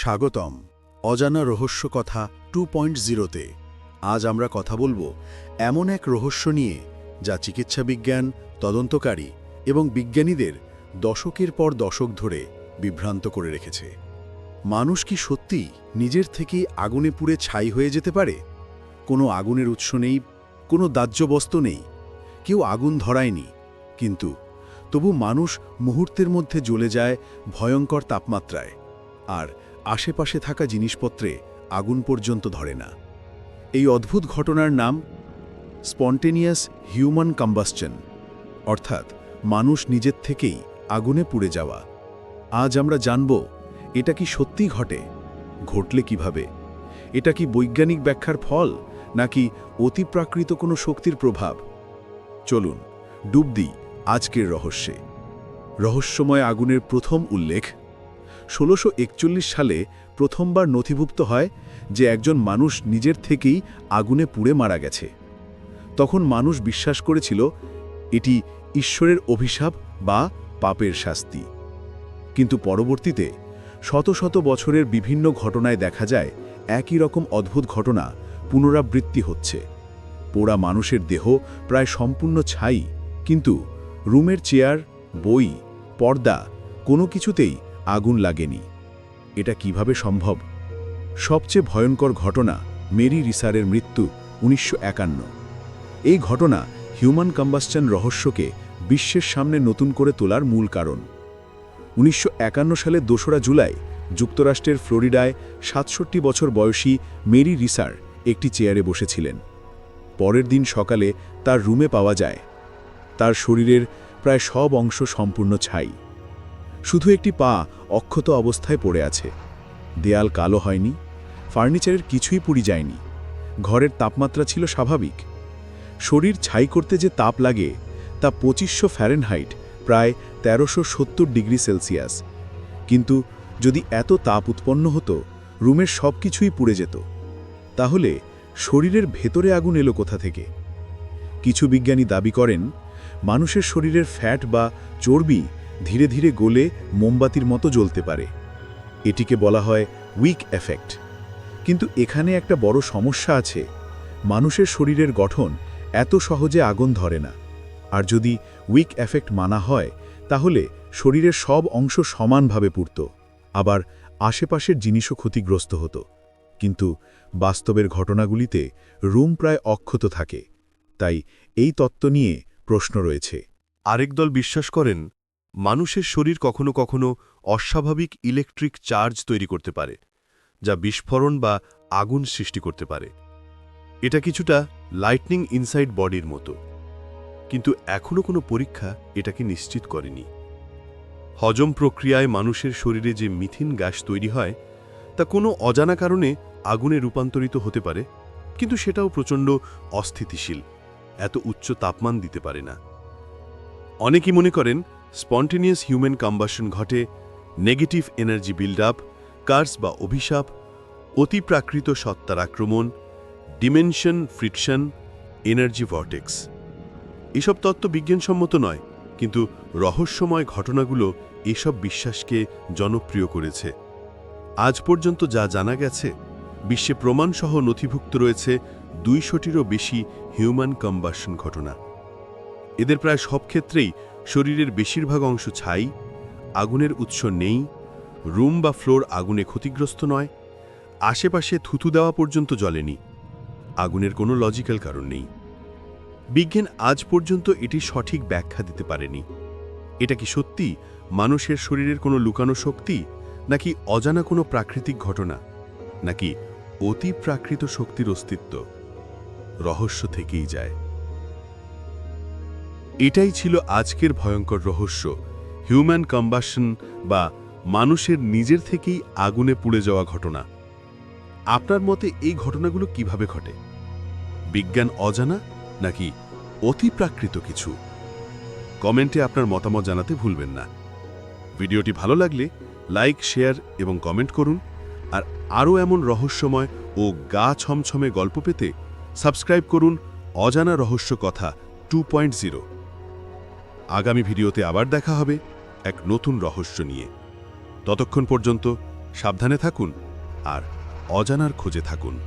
স্বাগতম। অজানা রহস্য কথা টু পয়েন্ট জিরোতে আজ আমরা কথা বলব এমন এক রহস্য নিয়ে যা চিকিৎসা বিজ্ঞান, তদন্তকারী এবং বিজ্ঞানীদের দশকের পর দশক ধরে বিভ্রান্ত করে রেখেছে। মানুষ কি সত্যি নিজের থেকেই আগুনে পুড়ে ছাই হয়ে যেতে পারে? কোনো আগুনের উৎস নেই, কোনো দাহ্য বস্তু নেই, কেউ আগুন ধরায়নি, কিন্তু তবু মানুষ মুহূর্তের মধ্যে জ্বলে যায় ভয়ঙ্কর তাপমাত্রায়। আর আশেপাশে থাকা জিনিসপত্রে আগুন পর্যন্ত ধরে না। এই অদ্ভুত ঘটনার নাম স্পন্টেনিয়াস হিউম্যান কাম্বাসচন, অর্থাৎ মানুষ নিজের থেকেই আগুনে পুড়ে যাওয়া। আজ আমরা জানব, এটা কি সত্যি ঘটে? ঘটলে কীভাবে? এটা কি বৈজ্ঞানিক ব্যাখ্যার ফল, নাকি অতিপ্রাকৃত কোনো শক্তির প্রভাব? চলুন, ডুব দিই আজকের রহস্যে। রহস্যময় আগুনের প্রথম উল্লেখ ষোলোশো সালে প্রথমবার নথিভুক্ত হয় যে একজন মানুষ নিজের থেকেই আগুনে পুড়ে মারা গেছে। তখন মানুষ বিশ্বাস করেছিল এটি ঈশ্বরের অভিশাপ বা পাপের শাস্তি। কিন্তু পরবর্তীতে শত শত বছরের বিভিন্ন ঘটনায় দেখা যায় একই রকম অদ্ভুত ঘটনা পুনরাবৃত্তি হচ্ছে। পোড়া মানুষের দেহ প্রায় সম্পূর্ণ ছাই, কিন্তু রুমের চেয়ার, বই, পর্দা কোনো কিছুতেই আগুন লাগেনি। এটা কীভাবে সম্ভব? সবচেয়ে ভয়ঙ্কর ঘটনা মেরি রিসারের মৃত্যু উনিশশো একান্ন। এই ঘটনা হিউম্যান কম্বাসচন রহস্যকে বিশ্বের সামনে নতুন করে তোলার মূল কারণ। উনিশশো সালে দোসরা জুলাই যুক্তরাষ্ট্রের ফ্লোরিডায় সাতষট্টি বছর বয়সী মেরি রিসার একটি চেয়ারে বসেছিলেন। পরের দিন সকালে তার রুমে পাওয়া যায়। তার শরীরের প্রায় সব অংশ সম্পূর্ণ ছাই। শুধু একটি পা অক্ষত অবস্থায় পড়ে আছে। দেয়াল কালো হয়নি, ফার্নিচারের কিছুই পুড়ি যায়নি। ঘরের তাপমাত্রা ছিল স্বাভাবিক। শরীর ছাই করতে যে তাপ লাগে, তা পঁচিশশো ফ্যারেনহাইট, প্রায় তেরোশো ডিগ্রি সেলসিয়াস। কিন্তু যদি এত তাপ উৎপন্ন হতো, রুমের সব কিছুই পুড়ে যেত। তাহলে শরীরের ভেতরে আগুন এলো কোথা থেকে? কিছু বিজ্ঞানী দাবি করেন, মানুষের শরীরের ফ্যাট বা চর্বি ধীরে ধীরে গলে মোমবাতির মতো জ্বলতে পারে। এটিকে বলা হয় উইক এফেক্ট। কিন্তু এখানে একটা বড় সমস্যা আছে। মানুষের শরীরের গঠন এত সহজে আগুন ধরে না। আর যদি উইক এফেক্ট মানা হয়, তাহলে শরীরের সব অংশ সমানভাবে পুড়ত। আবার আশেপাশের জিনিসও ক্ষতিগ্রস্ত হতো। কিন্তু বাস্তবের ঘটনাগুলিতে রুম প্রায় অক্ষত থাকে। তাই এই তত্ত্ব নিয়ে প্রশ্ন রয়েছে। আরেক দল বিশ্বাস করেন মানুষের শরীর কখনো কখনো অস্বাভাবিক ইলেকট্রিক চার্জ তৈরি করতে পারে, যা বিস্ফোরণ বা আগুন সৃষ্টি করতে পারে। এটা কিছুটা লাইটনিং ইনসাইড বডির মতো। কিন্তু এখনও কোনো পরীক্ষা এটাকে নিশ্চিত করেনি। হজম প্রক্রিয়ায় মানুষের শরীরে যে মিথিন গ্যাস তৈরি হয়, তা কোনো অজানা কারণে আগুনে রূপান্তরিত হতে পারে, কিন্তু সেটাও প্রচণ্ড অস্থিতিশীল, এত উচ্চ তাপমান দিতে পারে না। অনেকেই মনে করেন স্পন্টেনিয়াস হিউম্যান কম্বাসন ঘটে, negative energy build up curse বা অভিশাপ, অতিপ্রাকৃত সত্তার আক্রমণ, ডিমেনশন, ফ্রিকশন, এনার্জি ভর্টেক্স। এসব তত্ত্ব বিজ্ঞানসম্মত নয়, কিন্তু রহস্যময় ঘটনাগুলো এসব বিশ্বাসকে জনপ্রিয় করেছে। আজ পর্যন্ত যা জানা গেছে, বিশ্বে প্রমাণসহ নথিভুক্ত রয়েছে দুইশোটিরও বেশি হিউম্যান কম্বাসন ঘটনা। এদের প্রায় সব ক্ষেত্রেই শরীরের বেশিরভাগ অংশ ছাই, আগুনের উৎস নেই, রুম বা ফ্লোর আগুনে ক্ষতিগ্রস্ত নয়, আশেপাশে থুতু দেওয়া পর্যন্ত জ্বলেনি, আগুনের কোনো লজিক্যাল কারণ নেই। বিজ্ঞান আজ পর্যন্ত এটি সঠিক ব্যাখ্যা দিতে পারেনি। এটা কি সত্যি মানুষের শরীরের কোনো লুকানো শক্তি, নাকি অজানা কোনো প্রাকৃতিক ঘটনা, নাকি অতি প্রাকৃত শক্তির অস্তিত্ব? রহস্য থেকেই যায়। এটাই ছিল আজকের ভয়ঙ্কর রহস্য। হিউম্যান কম্বাসন বা মানুষের নিজের থেকেই আগুনে পুড়ে যাওয়া ঘটনা। আপনার মতে এই ঘটনাগুলো কীভাবে ঘটে? বিজ্ঞান অজানা নাকি অতিপ্রাকৃত কিছু? কমেন্টে আপনার মতামত জানাতে ভুলবেন না। ভিডিওটি ভালো লাগলে লাইক, শেয়ার এবং কমেন্ট করুন। আর আরও এমন রহস্যময় ও গা ছমছমে গল্প পেতে সাবস্ক্রাইব করুন অজানা রহস্য কথা টু পয়েন্ট জিরো। আগামী ভিডিওতে আবার দেখা হবে এক নতুন রহস্য নিয়ে। ততক্ষণ পর্যন্ত সাবধানে থাকুন আর অজানার খোঁজে থাকুন।